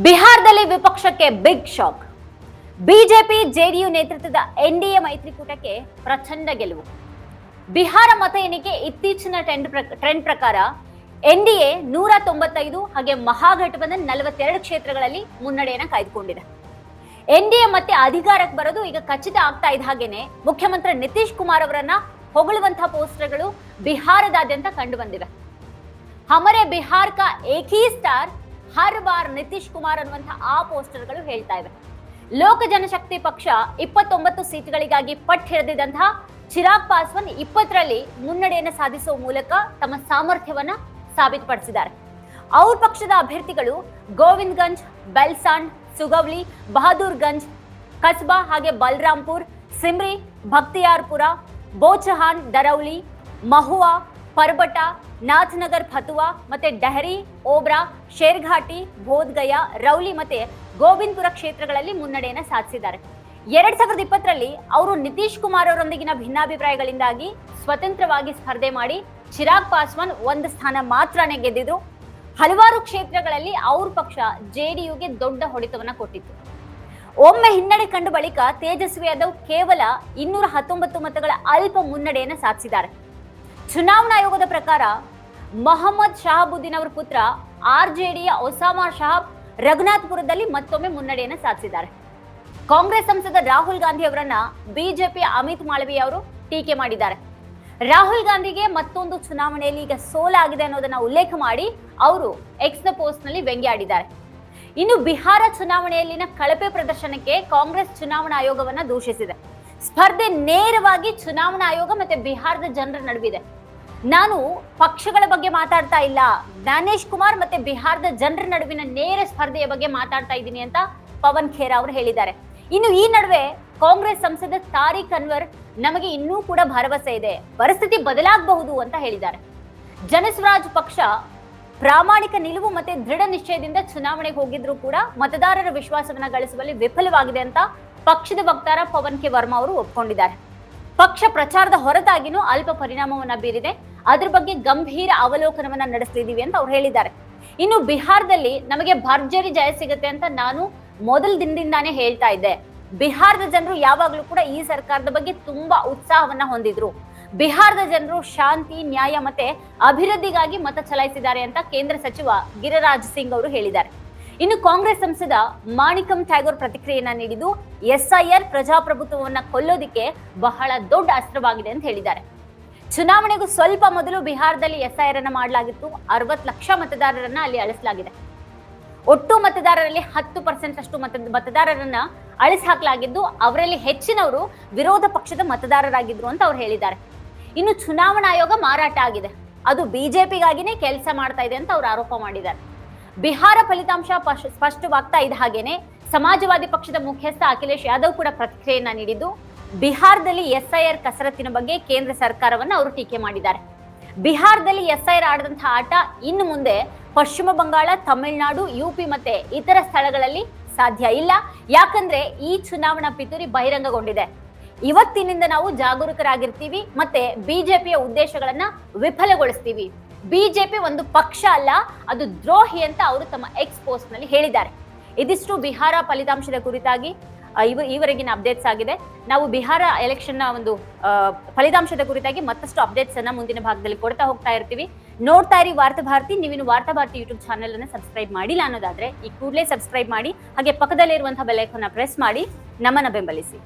ಬಿಹಾರದಲ್ಲಿ ವಿಪಕ್ಷಕ್ಕೆ big shock. BJP JDU ನೇತೃತ್ವದ ಎನ್ಡಿಎ ಮೈತ್ರಿಕೂಟಕ್ಕೆ ಪ್ರಚಂಡ ಗೆಲುವು. ಬಿಹಾರ ಮತ ಎಣಿಕೆ ಇತ್ತೀಚಿನ ಟ್ರೆಂಡ್ ಟ್ರೆಂಡ್ ಪ್ರಕಾರ ಎನ್ಡಿಎ ನೂರ ತೊಂಬತ್ತೈದು ಹಾಗೆ ಮಹಾಗಠಬಂಧನ್ ನಲವತ್ತೆರಡು ಕ್ಷೇತ್ರಗಳಲ್ಲಿ ಮುನ್ನಡೆಯನ್ನು ಕಾಯ್ದುಕೊಂಡಿದೆ. ಎನ್ಡಿಎ ಮತ್ತೆ ಅಧಿಕಾರಕ್ಕೆ ಬರೋದು ಈಗ ಖಚಿತ ಆಗ್ತಾ ಇದ್ದ ಹಾಗೇನೆ ಮುಖ್ಯಮಂತ್ರಿ ನಿತೀಶ್ ಕುಮಾರ್ ಅವರನ್ನ ಹೊಗಳುವಂತಹ ಪೋಸ್ಟರ್ಗಳು ಬಿಹಾರದಾದ್ಯಂತ ಕಂಡು ಬಂದಿವೆ. ಹಮರೆ ಬಿಹಾರ್ ಕಾ ಏಕೀ ಸ್ಟಾರ್ ಹರ್ ಬಾರ್ ನಿತೀಶ್ ಕುಮಾರ್ ಅನ್ನುವಂಥ ಆ ಪೋಸ್ಟರ್ಗಳು ಹೇಳ್ತಾ ಇವೆ. ಲೋಕ ಜನಶಕ್ತಿ ಪಕ್ಷ ಇಪ್ಪತ್ತೊಂಬತ್ತು ಸೀಟ್ಗಳಿಗಾಗಿ ಪಟ್ ಹಿಡಿದಿದ್ದಂತಹ ಚಿರಾಗ್ ಪಾಸ್ವಾನ್ ಇಪ್ಪತ್ತರಲ್ಲಿ ಮುನ್ನಡೆಯನ್ನು ಸಾಧಿಸುವ ಮೂಲಕ ತಮ್ಮ ಸಾಮರ್ಥ್ಯವನ್ನ ಸಾಬೀತುಪಡಿಸಿದ್ದಾರೆ. ಅವ್ರ ಪಕ್ಷದ ಅಭ್ಯರ್ಥಿಗಳು ಗೋವಿಂದ್ಗಂಜ್ ಬೆಲ್ಸಾಂಡ್ ಸುಗವ್ಲಿ, ಬಹದ್ದೂರ್ಗಂಜ್, ಕಸ್ಬಾ ಹಾಗೆ ಬಲರಾಮ್ಪುರ್ ಸಿಮ್ರಿ, ಭಕ್ತಿಯಾರ್ಪುರ ಬೋಚಹಾನ್ ದರೌಲಿ, ಮಹುವಾ ಪರ್ಬಟ, ನಾಥ್ನಗರ್ ಫತುವಾ ಮತ್ತೆ ಡೆಹರಿ, ಓಬ್ರಾ, ಶೇರ್ಘಾಟಿ ಬೋಧ್ಗಯ ರೌಲಿ ಮತ್ತೆ ಗೋವಿಂದಪುರ ಕ್ಷೇತ್ರಗಳಲ್ಲಿ ಮುನ್ನಡೆಯನ್ನು ಸಾಧಿಸಿದ್ದಾರೆ. ಎರಡ್ ಸಾವಿರದ ಇಪ್ಪತ್ತರಲ್ಲಿ ಅವರು ನಿತೀಶ್ ಕುಮಾರ್ ಅವರೊಂದಿಗಿನ ಭಿನ್ನಾಭಿಪ್ರಾಯಗಳಿಂದಾಗಿ ಸ್ವತಂತ್ರವಾಗಿ ಸ್ಪರ್ಧೆ ಮಾಡಿ ಚಿರಾಗ್ ಪಾಸ್ವಾನ್ ಒಂದು ಸ್ಥಾನ ಮಾತ್ರನೇ ಗೆದ್ದಿದ್ರು. ಹಲವಾರು ಕ್ಷೇತ್ರಗಳಲ್ಲಿ ಅವ್ರ ಪಕ್ಷ ಜೆಡಿಯುಗೆ ದೊಡ್ಡ ಹೊಡೆತವನ್ನ ಕೊಟ್ಟಿತ್ತು. ಒಮ್ಮೆ ಹಿನ್ನಡೆ ಕಂಡ ಬಳಿಕ ತೇಜಸ್ವಿ ಯಾದವ್ ಕೇವಲ ಇನ್ನೂರ ಹತ್ತೊಂಬತ್ತು ಮತಗಳ ಅಲ್ಪ ಮುನ್ನಡೆಯನ್ನು ಸಾಧಿಸಿದ್ದಾರೆ. ಚುನಾವಣಾ ಆಯೋಗದ ಪ್ರಕಾರ ಮೊಹಮ್ಮದ್ ಶಹಾಬುದ್ದೀನ್ ಅವರ ಪುತ್ರ ಆರ್ ಜೆ ಡಿಯ ಒಸಾಮಾ ಶಹಾಬ್ ರಘುನಾಥ್ಪುರದಲ್ಲಿ ಮತ್ತೊಮ್ಮೆ ಮುನ್ನಡೆಯನ್ನು ಸಾಧಿಸಿದ್ದಾರೆ. ಕಾಂಗ್ರೆಸ್ ಸಂಸದ ರಾಹುಲ್ ಗಾಂಧಿ ಅವರನ್ನ ಬಿಜೆಪಿ ಅಮಿತ್ ಮಾಳವಿ ಅವರು ಟೀಕೆ ಮಾಡಿದ್ದಾರೆ. ರಾಹುಲ್ ಗಾಂಧಿಗೆ ಮತ್ತೊಂದು ಚುನಾವಣೆಯಲ್ಲಿ ಈಗ ಸೋಲಾಗಿದೆ ಅನ್ನೋದನ್ನ ಉಲ್ಲೇಖ ಮಾಡಿ ಅವರು ಎಕ್ಸ್ ದ ಪೋಸ್ಟ್ನಲ್ಲಿ ವ್ಯಂಗ್ಯಾಡಿದ್ದಾರೆ ಇನ್ನು ಬಿಹಾರ ಚುನಾವಣೆಯಲ್ಲಿನ ಕಳಪೆ ಪ್ರದರ್ಶನಕ್ಕೆ ಕಾಂಗ್ರೆಸ್ ಚುನಾವಣಾ ಆಯೋಗವನ್ನ ದೂಷಿಸಿದೆ. ಸ್ಪರ್ಧೆ ನೇರವಾಗಿ ಚುನಾವಣಾ ಆಯೋಗ ಮತ್ತೆ ಬಿಹಾರದ ಜನರ ನಡುವಿದೆ. ನಾನು ಪಕ್ಷಗಳ ಬಗ್ಗೆ ಮಾತಾಡ್ತಾ ಇಲ್ಲ. ಜ್ಞಾನೇಶ್ ಕುಮಾರ್ ಮತ್ತೆ ಬಿಹಾರದ ಜನರ ನಡುವಿನ ನೇರ ಸ್ಪರ್ಧೆಯ ಬಗ್ಗೆ ಮಾತಾಡ್ತಾ ಇದ್ದೀನಿ ಅಂತ ಪವನ್ ಖೇರಾ ಅವರು ಹೇಳಿದ್ದಾರೆ. ಇನ್ನು ಈ ನಡುವೆ ಕಾಂಗ್ರೆಸ್ ಸಂಸದ ತಾರಿಕ್ ಅನ್ವರ್ ನಮಗೆ ಇನ್ನೂ ಕೂಡ ಭರವಸೆ ಇದೆ. ಪರಿಸ್ಥಿತಿ ಬದಲಾಗಬಹುದು ಅಂತ ಹೇಳಿದ್ದಾರೆ. ಜನಸ್ವರಾಜ್ ಪಕ್ಷ ಪ್ರಾಮಾಣಿಕ ನಿಲುವು ಮತ್ತೆ ದೃಢ ನಿಶ್ಚಯದಿಂದ ಚುನಾವಣೆಗೆ ಹೋಗಿದ್ರು ಕೂಡ ಮತದಾರರ ವಿಶ್ವಾಸವನ್ನ ಗಳಿಸುವಲ್ಲಿ ವಿಫಲವಾಗಿದೆ ಅಂತ ಪಕ್ಷದ ವಕ್ತಾರ ಪವನ್ ಕೆ ವರ್ಮಾ ಅವರು ಒಪ್ಪಿಕೊಂಡಿದ್ದಾರೆ ಪಕ್ಷ ಪ್ರಚಾರದ ಹೊರತಾಗಿನೂ ಅಲ್ಪ ಪರಿಣಾಮವನ್ನ ಬೀರಿದೆ. ಅದ್ರ ಬಗ್ಗೆ ಗಂಭೀರ ಅವಲೋಕನವನ್ನ ನಡೆಸ್ತಿದೀವಿ ಅಂತ ಅವ್ರು ಹೇಳಿದ್ದಾರೆ. ಇನ್ನು ಬಿಹಾರದಲ್ಲಿ ನಮಗೆ ಭರ್ಜರಿ ಜಯ ಸಿಗುತ್ತೆ ಅಂತ ನಾನು ಮೊದಲ ದಿನದಿಂದಾನೇ ಹೇಳ್ತಾ ಇದ್ದೆ. ಬಿಹಾರದ ಜನರು ಯಾವಾಗಲೂ ಕೂಡ ಈ ಸರ್ಕಾರದ ಬಗ್ಗೆ ತುಂಬಾ ಉತ್ಸಾಹವನ್ನ ಹೊಂದಿದ್ರು. ಬಿಹಾರದ ಜನರು ಶಾಂತಿ, ನ್ಯಾಯ ಮತ್ತೆ ಅಭಿವೃದ್ಧಿಗಾಗಿ ಮತ ಚಲಾಯಿಸಿದ್ದಾರೆ ಅಂತ ಕೇಂದ್ರ ಸಚಿವ ಗಿರಿರಾಜ್ ಸಿಂಗ್ ಅವರು ಹೇಳಿದ್ದಾರೆ. ಇನ್ನು ಕಾಂಗ್ರೆಸ್ ಸಂಸದ ಮಾಣಿಕಂ ಟ್ಯಾಗೋರ್ ಪ್ರತಿಕ್ರಿಯೆಯನ್ನ ನೀಡಿದ್ದು, ಎಸ್ಐಆರ್ ಪ್ರಜಾಪ್ರಭುತ್ವವನ್ನ ಕೊಲ್ಲೋದಿಕ್ಕೆ ಬಹಳ ದೊಡ್ಡ ಅಸ್ತ್ರವಾಗಿದೆ ಅಂತ ಹೇಳಿದ್ದಾರೆ. ಚುನಾವಣೆಗೂ ಸ್ವಲ್ಪ ಮೊದಲು ಬಿಹಾರದಲ್ಲಿ ಎಸ್ಐಆರ್ ಅನ್ನ ಮಾಡಲಾಗಿತ್ತು. ಅರವತ್ತು ಲಕ್ಷ ಮತದಾರರನ್ನ ಅಲ್ಲಿ ಅಳಿಸಲಾಗಿದೆ. ಒಟ್ಟು ಮತದಾರರಲ್ಲಿ ಹತ್ತು ಪರ್ಸೆಂಟ್ ಅಷ್ಟು ಮತ, ಮತದಾರರನ್ನ ಅಳಿಸಿ ಹಾಕಲಾಗಿದ್ದು ಅವರಲ್ಲಿ ಹೆಚ್ಚಿನವರು ವಿರೋಧ ಪಕ್ಷದ ಮತದಾರರಾಗಿದ್ರು ಅಂತ ಅವ್ರು ಹೇಳಿದ್ದಾರೆ. ಇನ್ನು ಚುನಾವಣಾ ಆಯೋಗ ಮಾರಾಟ ಆಗಿದೆ. ಅದು ಬಿಜೆಪಿಗಾಗಿನೇ ಕೆಲಸ ಮಾಡ್ತಾ ಇದೆ ಅಂತ ಅವ್ರು ಆರೋಪ ಮಾಡಿದ್ದಾರೆ. ಬಿಹಾರ ಫಲಿತಾಂಶ ಸ್ಪಷ್ಟವಾಗ್ತಾ ಇದ್ದ ಹಾಗೇನೆ ಸಮಾಜವಾದಿ ಪಕ್ಷದ ಮುಖ್ಯಸ್ಥ ಅಖಿಲೇಶ್ ಯಾದವ್ ಕೂಡ ಪ್ರತಿಕ್ರಿಯೆಯನ್ನ ನೀಡಿದ್ದು, ಬಿಹಾರದಲ್ಲಿ ಎಸ್ಐಆರ್ ಕಸರತ್ತಿನ ಬಗ್ಗೆ ಕೇಂದ್ರ ಸರ್ಕಾರವನ್ನ ಅವರು ಟೀಕೆ ಮಾಡಿದ್ದಾರೆ. ಬಿಹಾರದಲ್ಲಿ ಎಸ್ಐಆರ್ ಆಡದಂತಹ ಆಟ ಇನ್ನು ಮುಂದೆ ಪಶ್ಚಿಮ ಬಂಗಾಳ, ತಮಿಳುನಾಡು ಯುಪಿ ಮತ್ತೆ ಇತರ ಸ್ಥಳಗಳಲ್ಲಿ ಸಾಧ್ಯ ಇಲ್ಲ. ಯಾಕಂದ್ರೆ ಈ ಚುನಾವಣಾ ಪಿತೂರಿ ಬಹಿರಂಗಗೊಂಡಿದೆ. ಇವತ್ತಿನಿಂದ ನಾವು ಜಾಗರೂಕರಾಗಿರ್ತೀವಿ ಮತ್ತೆ ಬಿಜೆಪಿಯ ಉದ್ದೇಶಗಳನ್ನ ವಿಫಲಗೊಳಿಸ್ತೀವಿ. ಬಿಜೆಪಿ ಒಂದು ಪಕ್ಷ ಅಲ್ಲ, ಅದು ದ್ರೋಹಿ ಅಂತ ಅವರು ತಮ್ಮ ಎಕ್ಸ್ ಪೋಸ್ಟ್ನಲ್ಲಿ ಹೇಳಿದ್ದಾರೆ. ಇದಿಷ್ಟು ಬಿಹಾರ ಫಲಿತಾಂಶದ ಕುರಿತಾಗಿ ಈವರೆಗಿನ ಅಪ್ಡೇಟ್ಸ್ ಆಗಿದೆ. ನಾವು ಬಿಹಾರ ಎಲೆಕ್ಷನ್ನ ಒಂದು ಫಲಿತಾಂಶದ ಕುರಿತಾಗಿ ಮತ್ತಷ್ಟು ಅಪ್ಡೇಟ್ಸ್ ಅನ್ನ ಮುಂದಿನ ಭಾಗದಲ್ಲಿ ಕೊಡ್ತಾ ಹೋಗ್ತಾ ಇರ್ತೀವಿ. ನೋಡ್ತಾ ಇರಿ ವಾರ್ತಾ ಭಾರತಿ, ನೀವಿನ್ನು ವಾರ್ತಾ ಭಾರತಿ ಯೂಟ್ಯೂಬ್ ಚಾನೆಲ್ ಅನ್ನು ಸಬ್ಸ್ಕ್ರೈಬ್ ಮಾಡಿಲ್ಲ ಅನ್ನೋದಾದ್ರೆ ಈ ಕೂಡಲೇ ಸಬ್ಸ್ಕ್ರೈಬ್ ಮಾಡಿ, ಹಾಗೆ ಪಕ್ಕದಲ್ಲಿರುವಂತಹ ಇರುವಂತಹ ಬೆಲ್ ಐಕಾನ್ ಪ್ರೆಸ್ ಮಾಡಿ, ನಮ್ಮನ್ನ ಬೆಂಬಲಿಸಿ.